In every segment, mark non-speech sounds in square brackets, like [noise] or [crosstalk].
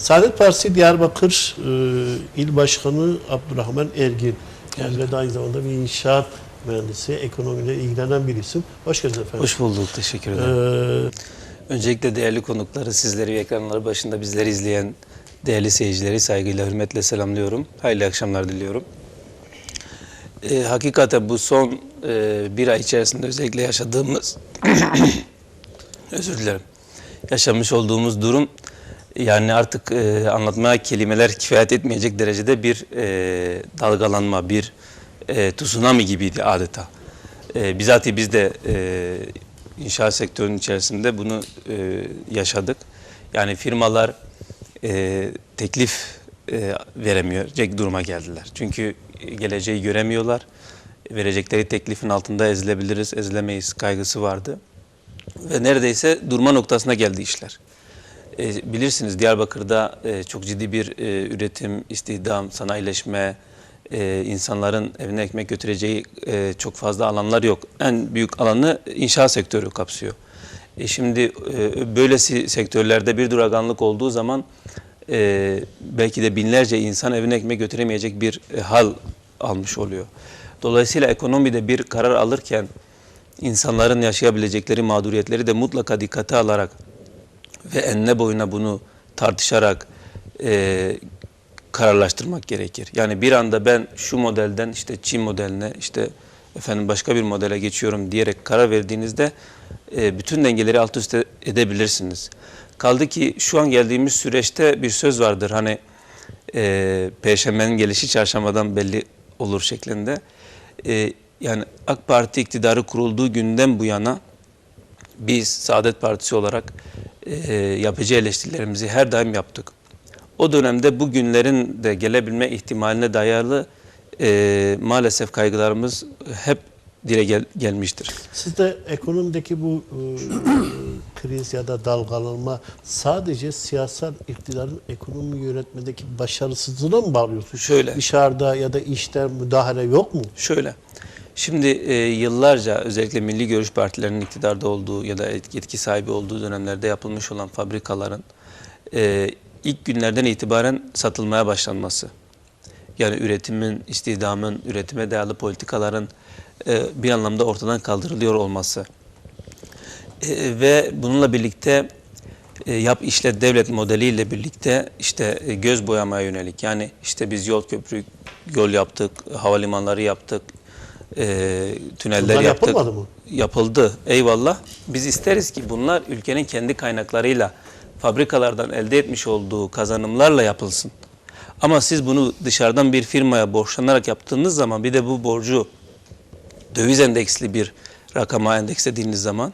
Saadet Partisi Diyarbakır e, İl Başkanı Abdurrahman Ergin. Kendine de aynı zamanda bir inşaat mühendisi, ekonomiyle ilgilenen bir isim. Hoş geldiniz efendim. Hoş bulduk, teşekkür ederim. Ee, Öncelikle değerli konukları, sizleri ve ekranları başında bizleri izleyen değerli seyircileri saygıyla, hürmetle selamlıyorum. Hayırlı akşamlar diliyorum. Ee, hakikaten bu son e, bir ay içerisinde özellikle yaşadığımız, [coughs] özür dilerim, yaşamış olduğumuz durum yani artık e, anlatmaya kelimeler kifayet etmeyecek derecede bir e, dalgalanma, bir e, tsunami gibiydi adeta. E, bizatihi biz de e, inşaat sektörünün içerisinde bunu e, yaşadık. Yani firmalar e, teklif e, veremeyecek duruma geldiler. Çünkü geleceği göremiyorlar. Verecekleri teklifin altında ezilebiliriz, ezilemeyiz kaygısı vardı. Ve neredeyse durma noktasına geldi işler. E, bilirsiniz Diyarbakır'da e, çok ciddi bir e, üretim, istihdam, sanayileşme, e, insanların evine ekmek götüreceği e, çok fazla alanlar yok. En büyük alanı inşaat sektörü kapsıyor. E, şimdi e, böylesi sektörlerde bir duraganlık olduğu zaman e, belki de binlerce insan evine ekmek götüremeyecek bir e, hal almış oluyor. Dolayısıyla ekonomide bir karar alırken insanların yaşayabilecekleri mağduriyetleri de mutlaka dikkate alarak ve enine boyuna bunu tartışarak e, kararlaştırmak gerekir. Yani bir anda ben şu modelden işte Çin modeline işte efendim başka bir modele geçiyorum diyerek karar verdiğinizde e, bütün dengeleri alt üst edebilirsiniz. Kaldı ki şu an geldiğimiz süreçte bir söz vardır hani e, Perşembenin gelişi çarşambadan belli olur şeklinde. E, yani AK Parti iktidarı kurulduğu günden bu yana biz Saadet Partisi olarak e, yapıcı eleştirilerimizi her daim yaptık. O dönemde bu günlerin de gelebilme ihtimaline dayalı e, maalesef kaygılarımız hep dile gel- gelmiştir. siz de ekonomideki bu e, kriz ya da dalgalanma sadece siyasal iktidarın ekonomi yönetmedeki başarısızlığına mı bağlıyorsunuz? Şöyle. Dışarıda ya da işte müdahale yok mu? Şöyle, şimdi e, yıllarca özellikle milli görüş partilerinin iktidarda olduğu ya da yetki sahibi olduğu dönemlerde yapılmış olan fabrikaların e, ilk günlerden itibaren satılmaya başlanması. Yani üretimin, istihdamın, üretime dayalı politikaların e, bir anlamda ortadan kaldırılıyor olması. E, ve bununla birlikte e, yap işlet devlet modeliyle birlikte işte e, göz boyamaya yönelik yani işte biz yol köprü yol yaptık, havalimanları yaptık, e, tüneller Bunlar yaptık. yapılmadı mı? Yapıldı. Eyvallah. Biz isteriz ki bunlar ülkenin kendi kaynaklarıyla fabrikalardan elde etmiş olduğu kazanımlarla yapılsın. Ama siz bunu dışarıdan bir firmaya borçlanarak yaptığınız zaman bir de bu borcu döviz endeksli bir rakama endekslediğiniz zaman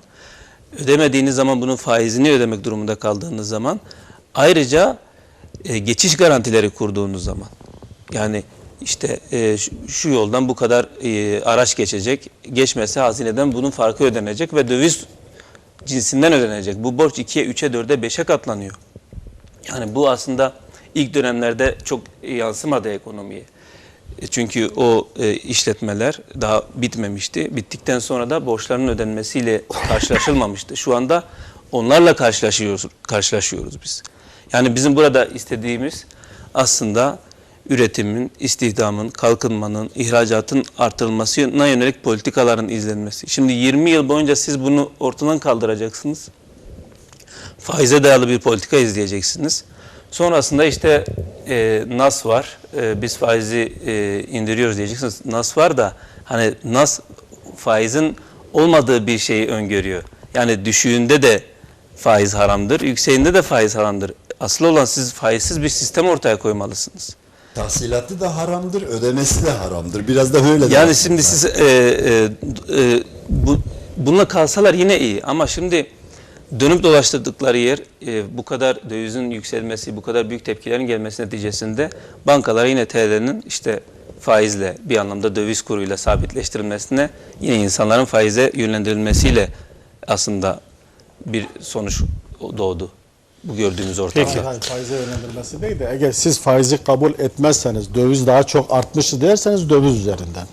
ödemediğiniz zaman bunun faizini ödemek durumunda kaldığınız zaman ayrıca e, geçiş garantileri kurduğunuz zaman yani işte e, şu, yoldan bu kadar e, araç geçecek geçmese hazineden bunun farkı ödenecek ve döviz cinsinden ödenecek. Bu borç 2'ye 3'e 4'e 5'e katlanıyor. Yani bu aslında ilk dönemlerde çok yansımadı ekonomiye. E, Çünkü o e, işletmeler daha bitmemişti. Bittikten sonra da borçların ödenmesiyle karşılaşılmamıştı. Şu anda onlarla karşılaşıyoruz, karşılaşıyoruz biz. Yani bizim burada istediğimiz aslında üretimin, istihdamın, kalkınmanın, ihracatın artırılmasına yönelik politikaların izlenmesi. Şimdi 20 yıl boyunca siz bunu ortadan kaldıracaksınız faize dayalı bir politika izleyeceksiniz. Sonrasında işte e, NAS var. E, biz faizi e, indiriyoruz diyeceksiniz. NAS var da hani NAS faizin olmadığı bir şeyi öngörüyor. Yani düşüğünde de faiz haramdır, yükseğinde de faiz haramdır. Asıl olan siz faizsiz bir sistem ortaya koymalısınız. Tahsilatı da haramdır, ödemesi de haramdır. Biraz da öyle. Yani şimdi siz e, e, e, bu, bununla kalsalar yine iyi ama şimdi dönüp dolaştırdıkları yer e, bu kadar dövizin yükselmesi, bu kadar büyük tepkilerin gelmesi neticesinde bankalara yine TL'nin işte faizle bir anlamda döviz kuruyla sabitleştirilmesine yine insanların faize yönlendirilmesiyle aslında bir sonuç doğdu. Bu gördüğümüz ortamda. Hayır, hayır, faize yönlendirmesi değil de eğer siz faizi kabul etmezseniz, döviz daha çok artmıştı derseniz döviz üzerinden.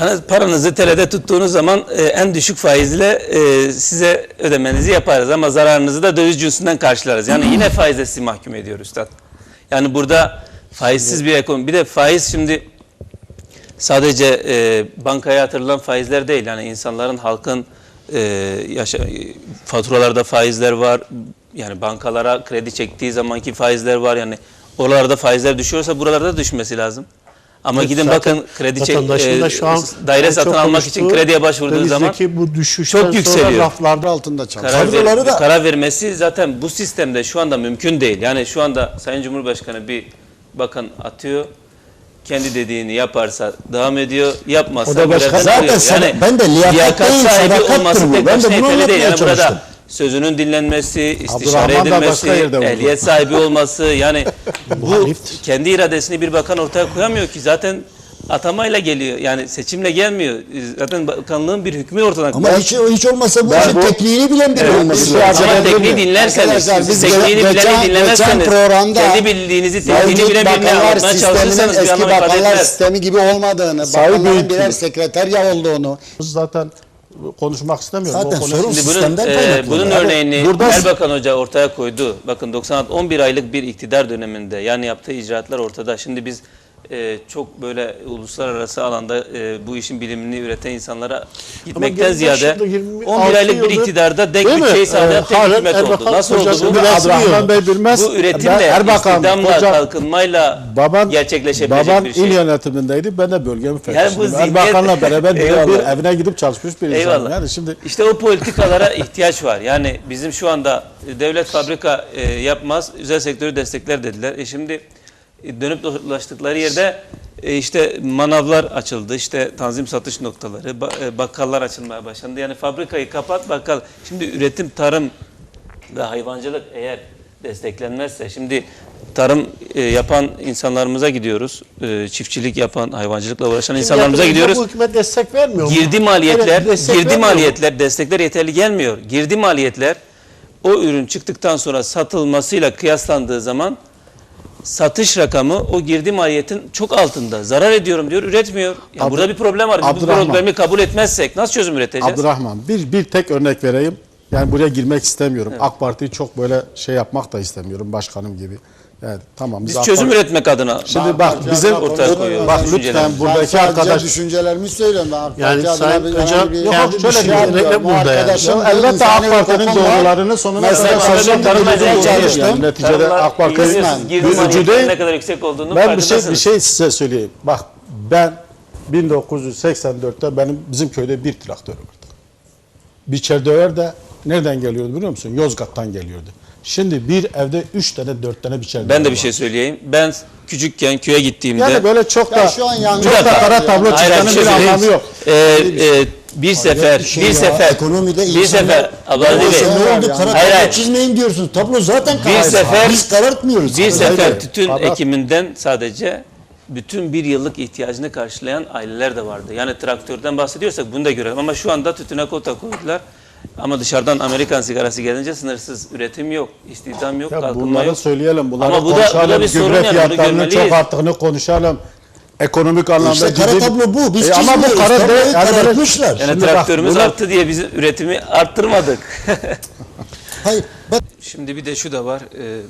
Yani paranızı TL'de tuttuğunuz zaman e, en düşük faizle e, size ödemenizi yaparız ama zararınızı da döviz cinsinden karşılarız. Yani yine faize sizi mahkum ediyor üstad. Yani burada faizsiz bir ekonomi. Bir de faiz şimdi sadece e, bankaya yatırılan faizler değil. Yani insanların, halkın e, yaşa, faturalarda faizler var. Yani bankalara kredi çektiği zamanki faizler var. Yani oralarda faizler düşüyorsa buralarda düşmesi lazım. Ama Evet, gidin bakın kredi çek, e, şu an daire satın almak için konuştuğu krediye başvurduğu zaman bu düşüşten çok yükseliyor. sonra Raflarda altında çalışıyor. karar, ver- da- karar vermesi zaten bu sistemde şu anda mümkün değil. Yani şu anda Sayın Cumhurbaşkanı bir bakın atıyor. Kendi dediğini yaparsa devam ediyor. Yapmazsa O da başka- Zaten sana- ben de liyakat değil, sahibi olması bu. tek Ben de bunu yeterli değil. Yani anlatmaya burada çalıştım. Sözünün dinlenmesi, istişare Abdurrahman da edilmesi, başka yerde vurdu. ehliyet sahibi olması yani [laughs] bu kendi iradesini bir bakan ortaya koyamıyor ki zaten atamayla geliyor. Yani seçimle gelmiyor. Zaten bakanlığın bir hükmü ortadan Ama hiç, hiç olmasa bu işin bu- tekniğini bilen biri Evet, olması lazım. Ama tekniği dinlerseniz, Arkadaşlar, biz tekniğini geçen- bileni dinlemezseniz, programda kendi bildiğinizi, tekniğini Mevcut bakanlar anlatmaya sisteminin çalışırsanız bir eski anlam ifade bakanlar etmez. sistemi gibi olmadığını, Sayı bakanların büyütüyor. birer sekreterya olduğunu. Zaten konuşmak istemiyorum. Zaten O konu- sorun Şimdi bunun, e, bunun Yani örneğini burada- Erbakan Hoca ortaya koydu. Bakın 96 11 aylık bir iktidar döneminde yani yaptığı icraatlar ortada. Şimdi biz e, çok böyle uluslararası alanda e, bu işin bilimini üreten insanlara gitmekten ziyade başında 26 11 aylık bir iktidarda denk bütçeyi sağlayan tek hükümet oldu. Nasıl oldu bu? Abdurrahman. Bey bilmez. Bu üretimle, Erbakan, istihdamla, hocam, kalkınmayla baban, gerçekleşebilecek baban bir şey. il yönetimindeydi. Ben de fethettim. bu zihniyet- Erbakan'la beraber Eyvallah. evine gidip çalışmış bir. Eyvallah. Yani şimdi İşte o politikalara ihtiyaç var. Yani bizim şu anda e, devlet fabrika e, yapmaz, özel sektörü destekler dediler. E şimdi dönüp dolaştıkları yerde e, işte manavlar açıldı, işte tanzim satış noktaları, e, bakkallar açılmaya başlandı. Yani fabrikayı kapat, bakkal. Şimdi üretim, tarım ve hayvancılık eğer desteklenmezse, şimdi tarım e, yapan insanlarımıza gidiyoruz, e, çiftçilik yapan, hayvancılıkla uğraşan insanlarımıza Yakında gidiyoruz. Bu hükümet destek vermiyor mu? Girdi maliyetler, Evet, destek girdi vermiyor mu? maliyetler, destekler yeterli gelmiyor. Girdi maliyetler o ürün çıktıktan sonra satılmasıyla kıyaslandığı zaman satış rakamı o girdi maliyetin çok altında. Zarar ediyorum diyor, üretmiyor. Ya Abdur- burada bir problem var. Biz bu problemi kabul etmezsek nasıl çözüm üreteceğiz? Abdurrahman bir, bir tek örnek vereyim. Yani buraya girmek istemiyorum. AK Parti'yi çok böyle şey yapmak da istemiyorum başkanım gibi. Yani tamam Biz çözüm üretmek adına Şimdi bak bizim adına ortaya koyuyoruz. bak lütfen buradaki arkadaş düşüncelerimi söylüyorum. Ben Yani Sayın Hocam yok, Yok şöyle bir bir şey diyorum. burada yani. Elbette AK Parti'nin doğrularını sonuna kadar tarımda zorunda çalıştım. neticede AK Parti ilgileniyorsunuz, girdi üzücü maliyetlerin değil. ne kadar yüksek olduğunu Ben bir şey bir şey size söyleyeyim. Bak ben 1984'te benim bizim köyde bir traktör vardı. Bir çerdöver de nereden geliyordu biliyor musun? Yozgat'tan geliyordu. Şimdi bir evde üç tane dört tane bir çerdöver Ben de bir var. şey söyleyeyim. Ben küçükken köye gittiğimde Yani böyle çok da Ya şu an yanlış çok da kara tablo çizmenin bir şey bir anlamı yok. Ee, e, bir sefer, bir şey bir ya. sefer, Ekonomide bir sefer, Ya Bey, Ne oldu? Kara Hayır, hayır. çizmeyin diyorsun. Tablo zaten karar. sefer- Biz karartmıyoruz. bir sefer tütün ekiminden sadece bütün bir yıllık ihtiyacını karşılayan aileler de vardı. Yani traktörden bahsediyorsak bunu da görelim. Ama şu anda tütüne kota koydular. Ama dışarıdan Amerikan sigarası gelince sınırsız üretim yok, istihdam yok, Ya kalkınma bunları yok. söyleyelim, bunları Ama bu da- bu da konuşalım, bir sorun gübre fiyatlarının çok arttığını konuşalım. Ekonomik anlamda İşte kara ciddi- tablo bu. Biz E ama bu kara Tabloyu. Yani karartmışlar. Yani Şimdi bak, traktörümüz bunu- arttı diye biz üretimi arttırmadık. Hayır. Bak Şimdi bir de şu da var. e,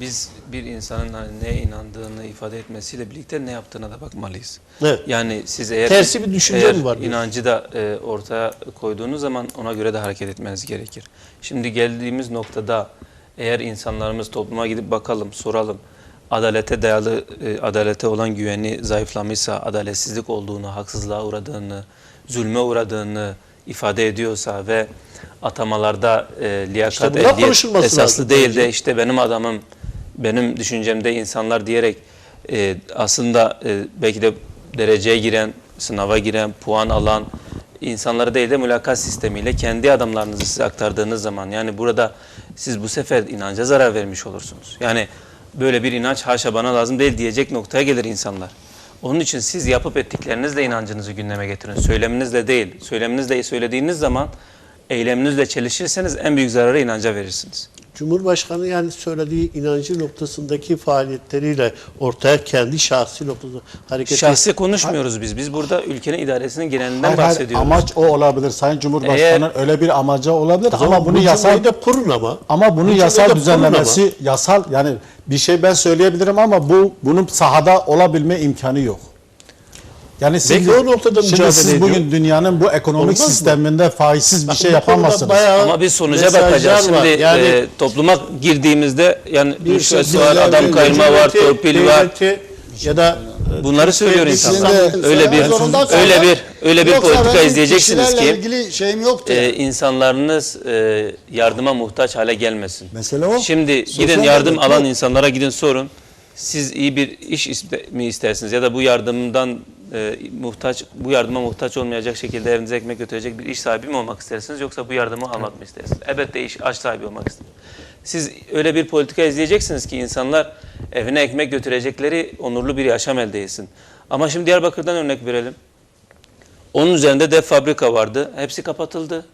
biz bir insanın hani neye inandığını ifade etmesiyle birlikte ne yaptığına da bakmalıyız. Evet. Yani siz eğer Tersi bir düşünce eğer mi var? inancı da e, ortaya koyduğunuz zaman ona göre de hareket etmeniz gerekir. Şimdi geldiğimiz noktada eğer insanlarımız topluma gidip bakalım, soralım. Adalete dayalı, e, adalete olan güveni zayıflamışsa, adaletsizlik olduğunu, haksızlığa uğradığını, zulme uğradığını ifade ediyorsa ve atamalarda e, liyakat, İşte ehliyet esaslı değil de işte benim adamım, benim düşüncemde insanlar diyerek e, aslında e, belki de dereceye giren, sınava giren, puan alan insanları değil de mülakat sistemiyle kendi adamlarınızı size aktardığınız zaman yani burada siz bu sefer inanca zarar vermiş olursunuz. Yani böyle bir inanç haşa bana lazım değil diyecek noktaya gelir insanlar. Onun için siz yapıp ettiklerinizle inancınızı gündeme getirin. Söyleminizle değil. Söyleminizle söylediğiniz zaman eyleminizle çelişirseniz en büyük zararı inanca verirsiniz. Cumhurbaşkanı yani söylediği inancı noktasındaki faaliyetleriyle ortaya kendi şahsi noktasında hareket Şahsi konuşmuyoruz biz. Biz burada ülkenin idaresinin genelinden Hayır, hayır, bahsediyoruz. amaç o olabilir. Sayın Cumhurbaşkanı öyle bir amacı olabilir O zaman ama bunu bu yasal de kurun ama. ama bunu Bu yasal düzenlemesi yasal yani bir şey ben söyleyebilirim ama bu bunun sahada olabilme imkanı yok. Yani siz, Belki o noktada şimdi mücadele siz ediyor. bugün dünyanın bu ekonomik Olmaz mı? sisteminde faizsiz bir şey bu konuda yapamazsınız. bayağı Ama biz sonuca mesajlar bakacağız. var. Şimdi yani e, topluma girdiğimizde yani bir rüşvet sözü var, adam kayırma var, devleti- torpil var. devleti ya da e, Bunları söylüyor Türkiye insanlar. Şimdi- Öyle bir Zorundan öyle bir öyle bir Yoksa politika benim izleyeceksiniz kişilerle ki ilgili şeyim yoktu. e, insanlarınız e, yardıma muhtaç hale gelmesin. Mesele o. Şimdi Sosyal gidin yardım devlet alan insanlara gidin sorun. Siz iyi bir iş iste- mi istersiniz ya da bu yardımdan e, muhtaç bu yardıma muhtaç olmayacak şekilde evinize ekmek götürecek bir iş sahibi mi olmak istersiniz yoksa bu yardımı almak mı istersiniz? Elbette iş aç sahibi olmak istersiniz. Siz öyle bir politika izleyeceksiniz ki insanlar evine ekmek götürecekleri onurlu bir yaşam elde etsin. Ama şimdi Diyarbakır'dan örnek verelim. Onun üzerinde dev fabrika vardı. Hepsi kapatıldı.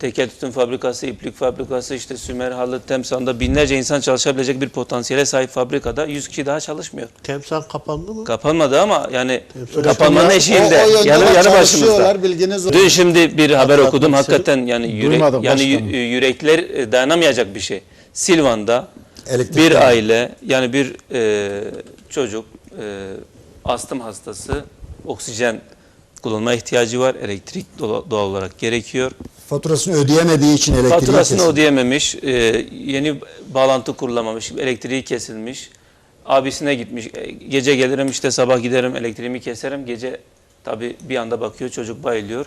Tekel tütün fabrikası, iplik fabrikası, işte Sümer, Halı, Temsan'da binlerce insan çalışabilecek bir potansiyele sahip fabrikada 100 kişi daha çalışmıyor. Temsan kapandı mı? Kapanmadı ama yani Temsil kapanmanın O- eşiğinde. o yönde yanı, yanı başımızda. bilginiz. Dün şimdi bir haber Hatırlatmak okudum. Hakikaten yani yürek, Duymadım yani başkanım. yürekler e, dayanamayacak bir şey. Silvan'da Elektrikten. bir aile yani bir e, çocuk e, astım hastası oksijen kullanma ihtiyacı var. Elektrik doğal olarak gerekiyor. Faturasını ödeyemediği için elektriği Faturasını kesildi. ödeyememiş, e, yeni bağlantı kurulamamış, elektriği kesilmiş. Abisine gitmiş, e, gece gelirim işte sabah giderim elektriğimi keserim. Gece tabii bir anda bakıyor çocuk bayılıyor.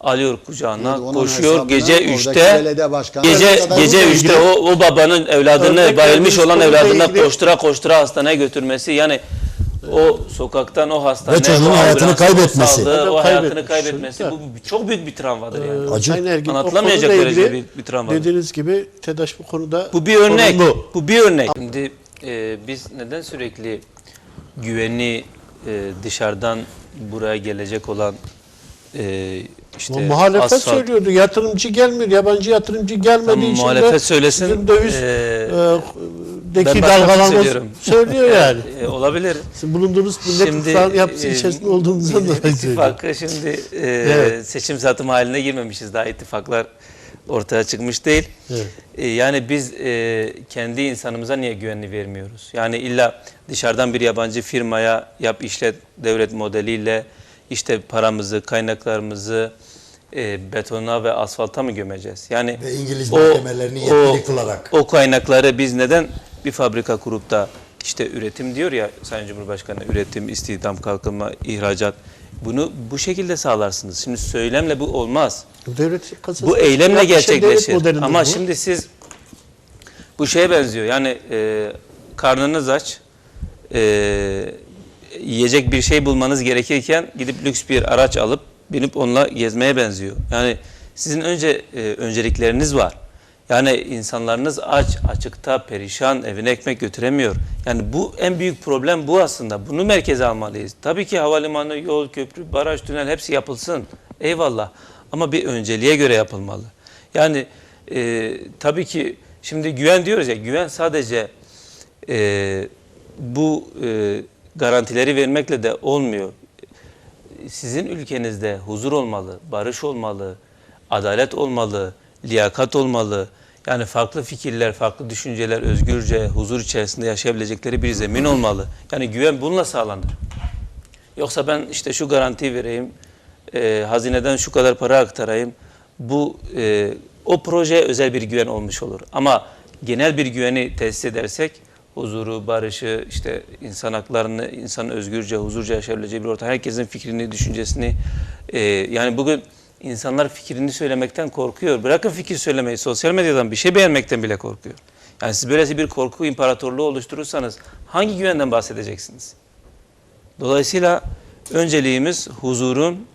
Alıyor kucağına, Onun koşuyor. hesabına Gece oradaki 3'te belediye başkanı- gece kadar gece bu 3'te o, o babanın evladını Örnek bayılmış olan konuyla evladına ilgili- koştura koştura hastaneye götürmesi yani o sokaktan o hastaneye Ve çocuğun o hayatını ambulansa, kaybetmesi. sağlığı, o hayatını kaybetmesi bu çok büyük bir travmadır yani. Ee, Acı. Sayın Ergin, o Anlatılamayacak konuyla derecede ilgili bir- bir travma. Dediğiniz gibi TEDAŞ bu konuda Bu bir örnek. olumlu. Bu bir örnek. Şimdi e, biz neden sürekli güveni e, dışarıdan buraya gelecek olan e, işte Bu muhalefet asfalt- söylüyordu. Yatırımcı gelmiyor. Yabancı yatırımcı gelmediği Tamam, için muhalefet de söylesin. bizim döviz Ee, e, ben deki başka bir şey dalgalanma söylüyorum. [laughs] söylüyor yani. E, olabilir. Sizin bulunduğunuz millet yapısı e, içerisinde olduğunuzdan dolayı söylüyorum. İttifakı şimdi e, Evet. seçim satım haline girmemişiz. Daha ittifaklar ortaya çıkmış değil. Evet. E, yani biz e, kendi insanımıza niye güvenli vermiyoruz? Yani illa dışarıdan bir yabancı firmaya yap işlet devlet modeliyle işte paramızı, kaynaklarımızı e, betona ve asfalta mı gömeceğiz? Yani Ve İngiliz mahkemelerini yetkili kılarak. o kaynakları biz neden bir fabrika kurup da işte üretim diyor ya Sayın Cumhurbaşkanı üretim, istihdam, kalkınma, ihracat bunu bu şekilde sağlarsınız. Şimdi söylemle bu olmaz. Devlet kasası Bu eylemle devlet gerçekleşir. modelidir Ama bu. şimdi siz bu şeye benziyor. Yani e, karnınız aç, e, yiyecek bir şey bulmanız gerekirken gidip lüks bir araç alıp binip onunla gezmeye benziyor. Yani sizin önce e, öncelikleriniz var. Yani insanlarınız aç, açıkta, perişan, evine ekmek götüremiyor. Yani bu en büyük problem bu aslında. Bunu merkeze almalıyız. Tabii ki havalimanı, yol, köprü, baraj, tünel hepsi yapılsın. Eyvallah. Ama bir önceliğe göre yapılmalı. Yani e, tabii ki şimdi güven diyoruz ya, güven sadece e, bu e, garantileri vermekle de olmuyor. Sizin ülkenizde huzur olmalı, barış olmalı, adalet olmalı, liyakat olmalı. Yani farklı fikirler, farklı düşünceler özgürce, huzur içerisinde yaşayabilecekleri bir zemin olmalı. Yani güven bununla sağlanır. Yoksa ben işte şu garantiyi vereyim, e, hazineden şu kadar para aktarayım. Bu e, o projeye özel bir güven olmuş olur. Ama genel bir güveni tesis edersek huzuru, barışı, işte insan haklarını, insanın özgürce, huzurca yaşayabileceği bir ortam, herkesin fikrini, düşüncesini e, yani bugün insanlar fikrini söylemekten korkuyor. Bırakın fikir söylemeyi, sosyal medyadan bir şey beğenmekten bile korkuyor. Yani siz böylesi bir korku imparatorluğu oluşturursanız hangi güvenden bahsedeceksiniz? Dolayısıyla önceliğimiz huzurun,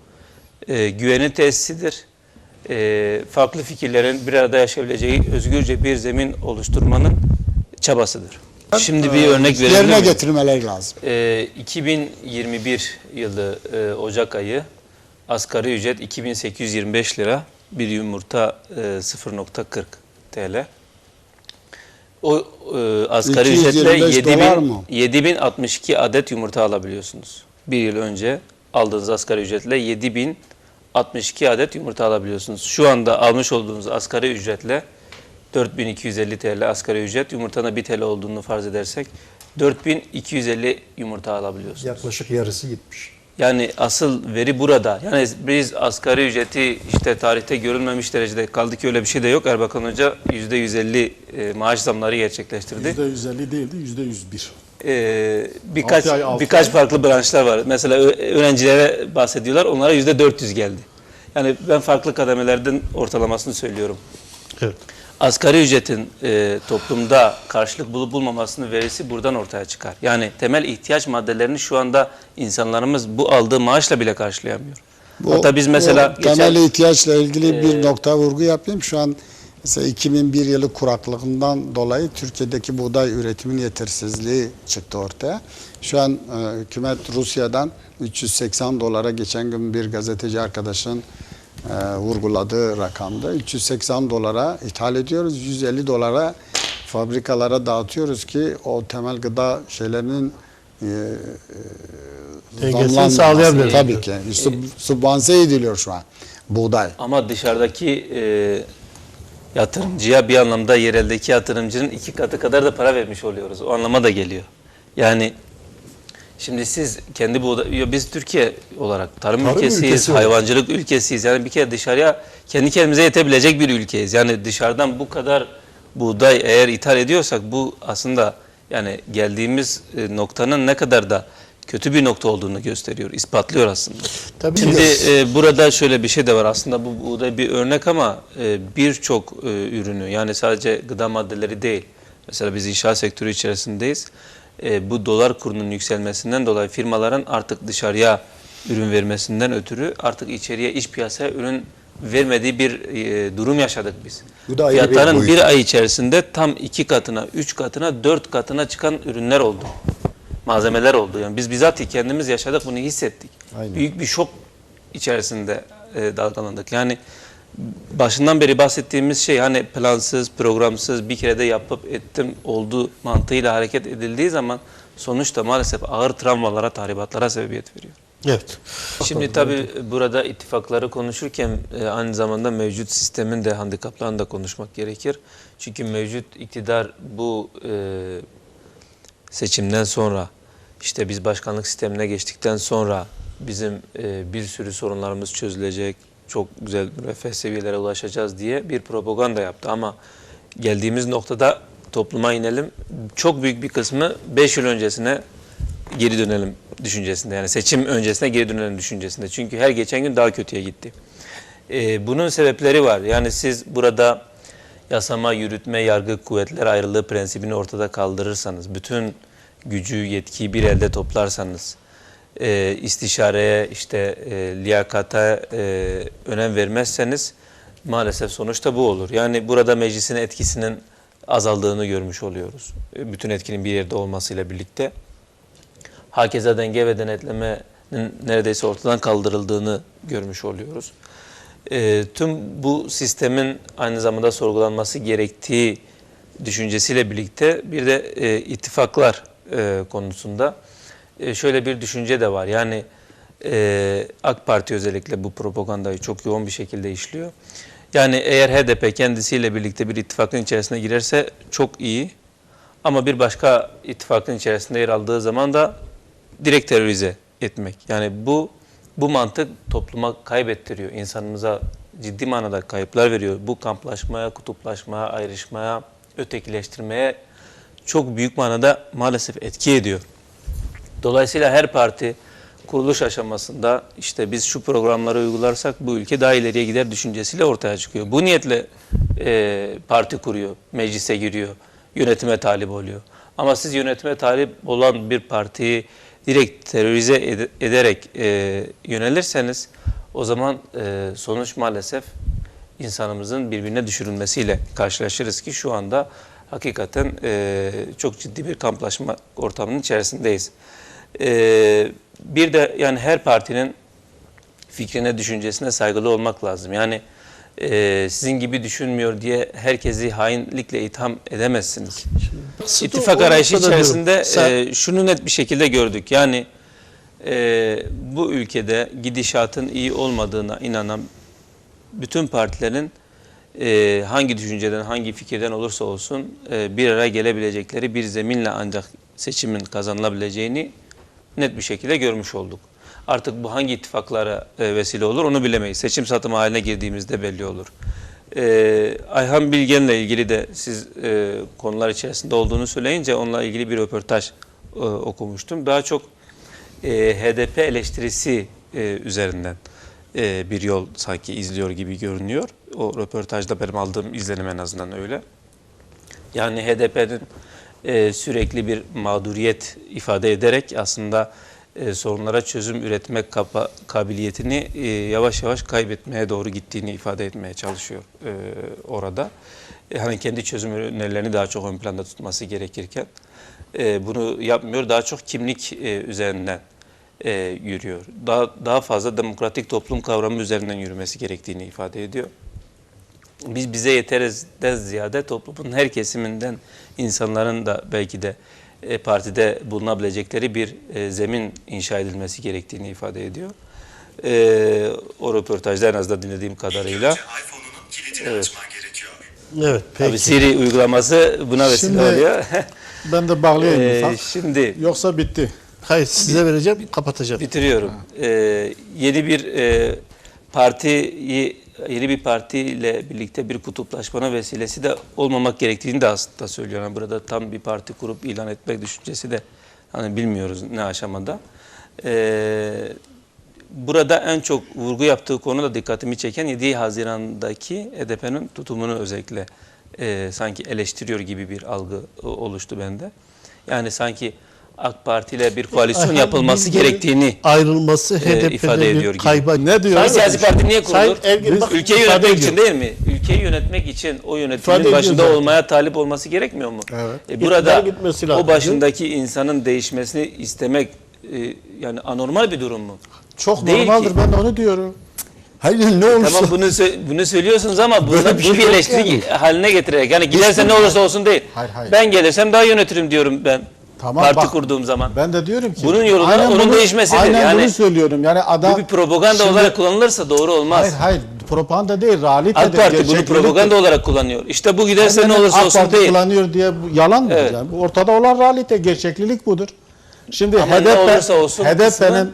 e, güvenin tesisidir. E, farklı fikirlerin bir arada yaşayabileceği özgürce bir zemin oluşturmanın çabasıdır. Şimdi bir örnek verebilir Yerine getirmeleri lazım. E, 2021 yılı e, Ocak ayı asgari ücret 2825 lira, bir yumurta e, 0.40 TL. O e, asgari 225 ücretle dolar 7000 mı? 7062 adet yumurta alabiliyorsunuz. Bir yıl önce aldığınız asgari ücretle 7062 adet yumurta alabiliyorsunuz. Şu anda almış olduğunuz asgari ücretle 4250 TL asgari ücret yumurtanın 1 TL olduğunu farz edersek 4250 yumurta alabiliyorsunuz. Yaklaşık yarısı gitmiş. Yani asıl veri burada. Yani biz asgari ücreti işte tarihte görülmemiş derecede kaldı ki öyle bir şey de yok. Erbakan Hoca %150 e, maaş zamları gerçekleştirdi. %150 değildi, %101. Ee, birkaç Altı ay, altı birkaç ay. farklı branşlar var. Mesela öğrencilere bahsediyorlar. Onlara %400 geldi. Yani ben farklı kademelerden ortalamasını söylüyorum. Evet. Asgari ücretin e, toplumda karşılık bulup bulmamasının verisi buradan ortaya çıkar. Yani temel ihtiyaç maddelerini şu anda insanlarımız bu aldığı maaşla bile karşılayamıyor. Bu- Hatta biz mesela bu temel geçen- ihtiyaçla ilgili bir nokta vurgu yapayım. Şu an mesela 2001 yılı kuraklığından dolayı Türkiye'deki buğday üretimin yetersizliği çıktı ortaya. Şu an e, hükümet Rusya'dan 380 dolara geçen gün bir gazeteci arkadaşın e, vurguladığı rakamda 380 dolara ithal ediyoruz. 150 dolara fabrikalara dağıtıyoruz ki o temel gıda şeylerinin e, Dengesini zamlanmaması. sağlayabilir. Tabii ki. Sub, subvanse ediliyor şu an buğday. Ama dışarıdaki e, yatırımcıya bir anlamda yereldeki yatırımcının iki katı kadar da para vermiş oluyoruz. O anlama da geliyor. Yani şimdi siz kendi buğday, ya biz Türkiye olarak tarım, Tarım ülkesiyiz, ülkesi olarak. hayvancılık ülkesiyiz. Yani bir kere dışarıya kendi kendimize yetebilecek bir ülkeyiz. Yani dışarıdan bu kadar buğday eğer ithal ediyorsak bu aslında yani geldiğimiz e, noktanın ne kadar da kötü bir nokta olduğunu gösteriyor, ispatlıyor aslında. Tabii Şimdi e, burada şöyle bir şey de var aslında bu buğday bir örnek ama e, birçok e, ürünü yani sadece gıda maddeleri değil. Mesela biz inşaat sektörü içerisindeyiz. E, bu dolar kurunun yükselmesinden dolayı firmaların artık dışarıya ürün vermesinden ötürü artık içeriye iç piyasaya ürün vermediği bir e, durum yaşadık biz. Bu da ayrı bir Fiyatların boyut. bir ay içerisinde tam iki katına, üç katına, dört katına çıkan ürünler oldu. Malzemeler oldu. Yani biz bizatihi kendimiz yaşadık, bunu hissettik. Aynen. Büyük bir şok içerisinde e, dalgalandık. Yani başından beri bahsettiğimiz şey hani plansız, programsız bir kere de yapıp ettim olduğu mantığıyla hareket edildiği zaman sonuçta maalesef ağır travmalara, tahribatlara sebebiyet veriyor. Evet. Şimdi tabii burada ittifakları konuşurken e, aynı zamanda mevcut sistemin de handikaplarını da konuşmak gerekir. Çünkü mevcut iktidar bu e, seçimden sonra işte biz başkanlık sistemine geçtikten sonra bizim e, bir sürü sorunlarımız çözülecek, çok güzel refah seviyelere ulaşacağız diye bir propaganda yaptı. Ama geldiğimiz noktada topluma inelim. Çok büyük bir kısmı 5 yıl öncesine geri dönelim düşüncesinde. Yani seçim öncesine geri dönelim düşüncesinde. Çünkü her geçen gün daha kötüye gitti. Ee, bunun sebepleri var. Yani siz burada yasama, yürütme, yargı, kuvvetler ayrılığı prensibini ortada kaldırırsanız, bütün gücü, yetkiyi bir elde toplarsanız, e, istişareye, işte e, liyakata e, önem vermezseniz maalesef sonuçta bu olur. Yani burada meclisin etkisinin azaldığını görmüş oluyoruz. E, Bütün etkinin bir yerde olmasıyla birlikte hakeza denge ve denetlemenin neredeyse ortadan kaldırıldığını görmüş oluyoruz. E, tüm bu sistemin aynı zamanda sorgulanması gerektiği düşüncesiyle birlikte bir de e, ittifaklar e, konusunda e, şöyle bir düşünce de var. Yani e, AK Parti özellikle bu propagandayı çok yoğun bir şekilde işliyor. Yani eğer HDP kendisiyle birlikte bir ittifakın içerisine girerse çok iyi. Ama bir başka ittifakın içerisinde yer aldığı zaman da direkt terörize etmek. Yani bu bu mantık topluma kaybettiriyor. İnsanımıza ciddi manada kayıplar veriyor. Bu kamplaşmaya, kutuplaşmaya, ayrışmaya, ötekileştirmeye çok büyük manada maalesef etki ediyor. Dolayısıyla her parti kuruluş aşamasında işte biz şu programları uygularsak bu ülke daha ileriye gider düşüncesiyle ortaya çıkıyor. Bu niyetle e, parti kuruyor, meclise giriyor, yönetime talip oluyor. Ama siz yönetime talip olan bir partiyi direkt terörize ed- ederek e, yönelirseniz o zaman e, sonuç maalesef insanımızın birbirine düşürülmesiyle karşılaşırız ki şu anda hakikaten e, çok ciddi bir kamplaşma ortamının içerisindeyiz. E, bir de yani her partinin fikrine, düşüncesine saygılı olmak lazım. Yani e, sizin gibi düşünmüyor diye herkesi hainlikle itham edemezsiniz. Kısıtlı İttifak arayışı içerisinde diyorum. Sen- e, şunu net bir şekilde gördük. Yani e, bu ülkede gidişatın iyi olmadığına inanan bütün partilerin e, hangi düşünceden, hangi fikirden olursa olsun e, bir araya gelebilecekleri bir zeminle ancak seçimin kazanılabileceğini net bir şekilde görmüş olduk. Artık bu hangi ittifaklara e, vesile olur onu bilemeyiz. Seçim satımı haline girdiğimizde belli olur. E, Ayhan Bilgen'le ilgili de siz e, konular içerisinde olduğunu söyleyince onunla ilgili bir röportaj e, okumuştum. Daha çok e, HDP eleştirisi e, üzerinden e, bir yol sanki izliyor gibi görünüyor. O röportajda benim aldığım izlenim en azından öyle. Yani HDP'nin e, sürekli bir mağduriyet ifade ederek aslında e, sorunlara çözüm üretmek kapa- kabiliyetini e, yavaş yavaş kaybetmeye doğru gittiğini ifade etmeye çalışıyor e, orada. E, hani kendi çözüm önerilerini daha çok ön planda tutması gerekirken e, bunu yapmıyor. Daha çok kimlik e, üzerinden e, yürüyor. Daha daha fazla demokratik toplum kavramı üzerinden yürümesi gerektiğini ifade ediyor biz bize yeterizden ziyade toplumun her kesiminden insanların da belki de e, partide bulunabilecekleri bir e, zemin inşa edilmesi gerektiğini ifade ediyor. E, o röportajda en azından dinlediğim kadarıyla. iPhone'unun kilidini açman gerekiyor. Evet peki. Tabii Siri uygulaması buna vesile Şimdi- oluyor. [laughs] Ben de bağlayayım E, ufak. şimdi Yoksa bitti. Hayır size vereceğim kapatacağım. Bitiriyorum. Ee, yeni bir e, partiyi yeni bir partiyle birlikte bir kutuplaşmanın vesilesi de olmamak gerektiğini de aslında söylüyor. Yani burada tam bir parti kurup ilan etmek düşüncesi de hani bilmiyoruz ne aşamada. Ee, burada en çok vurgu yaptığı konu da dikkatimi çeken 7 Haziran'daki HDP'nin tutumunu özellikle e, sanki eleştiriyor gibi bir algı o- oluştu bende. Yani sanki AK Parti ile bir koalisyon yapılması gerektiğini ayrılması e, HDP'de ifade ediyor gibi. kayba. Ne diyor? bir siyasi parti niye Sayın kurulur? Ergin, bak, Ülkeyi yönetmek için değil mi? Ülkeyi yönetmek için o yönetimin İfade başında zaten. olmaya talip olması gerekmiyor mu? Evet. E, burada İktidara gitmesi lazım. o başındaki insanın değişmesini istemek e, yani anormal bir durum mu? Çok Değil normaldir ki. ben de onu diyorum. Hayır ne olursa Tamam bunu bunu söylüyorsunuz ama bunu, bir şey bir eleştiri yani. haline getirerek yani giderse ne olursa olsun değil. Hayır, hayır. Ben gelirsem daha yönetirim diyorum ben. Tamam, Parti bak. kurduğum zaman. Ben de diyorum ki. Bunun yolu da aynen onun bunu- değişmesidir. Aynen Yani bunu söylüyorum. Yani adam. bu bir propaganda Şimdi- olarak kullanılırsa doğru olmaz. Hayır hayır propaganda değil realite AK Parti bunu propaganda olarak kullanıyor. İşte bu giderse ne olursa olsun AK Parti değil. kullanıyor diye bu yalan mı? Evet. Yani ortada olan realite, gerçeklilik budur. Şimdi Ama HDP, olursa olsun HDP'nin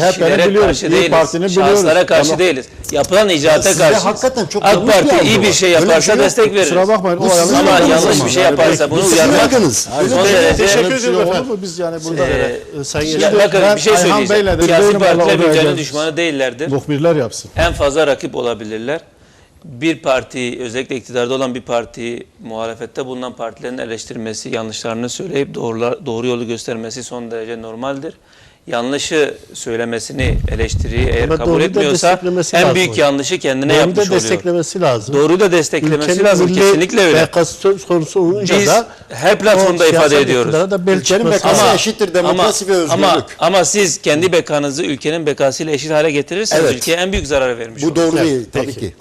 Kişilere biliyoruz, karşı İyi değiliz. Parti'ni biliyoruz. Şahıslara karşı Ama değiliz. Yapılan Ya icraata sizde karşı. hakikaten çok AK bir Parti algı iyi bir şey bir yaparsa şey destek veririz. Kusura bakmayın. Bu o sizin yanlış Ama yanlış bir şey Yani yaparsa bunu Bu sizin uyarmak. Son derece- bir şey Teşekkür ederim efendim. biz yani burada? Ee, Ee, Sayın ya bakın bir şey söyleyeceğim. Siyasi partiler ülkenin düşmanı değillerdir. Muhbirler yapsın. En fazla rakip olabilirler. Bir parti, özellikle iktidarda olan bir parti, muhalefette bulunan partilerin eleştirmesi, yanlışlarını söyleyip doğrular, doğru yolu göstermesi son derece normaldir. Yanlışı söylemesini, eleştiriyi eğer Ama kabul da etmiyorsa en büyük hocam. yanlışı kendine Doğruyu yapmış da oluyor. desteklemesi lazım. Doğruyu da desteklemesi Ülkenin lazım. Kesinlikle öyle. söz konusu olunca Biz da her platformda ifade ediyoruz. Da Ülkenin bekası lazım. eşittir demokrasi ve özgürlük. Ama, ama siz kendi bekanızı ülkenin bekasıyla eşit hale getirirseniz Evet. ülkeye en büyük zarar vermiş Bu olursunuz. doğru Evet, değil tabii peki. ki.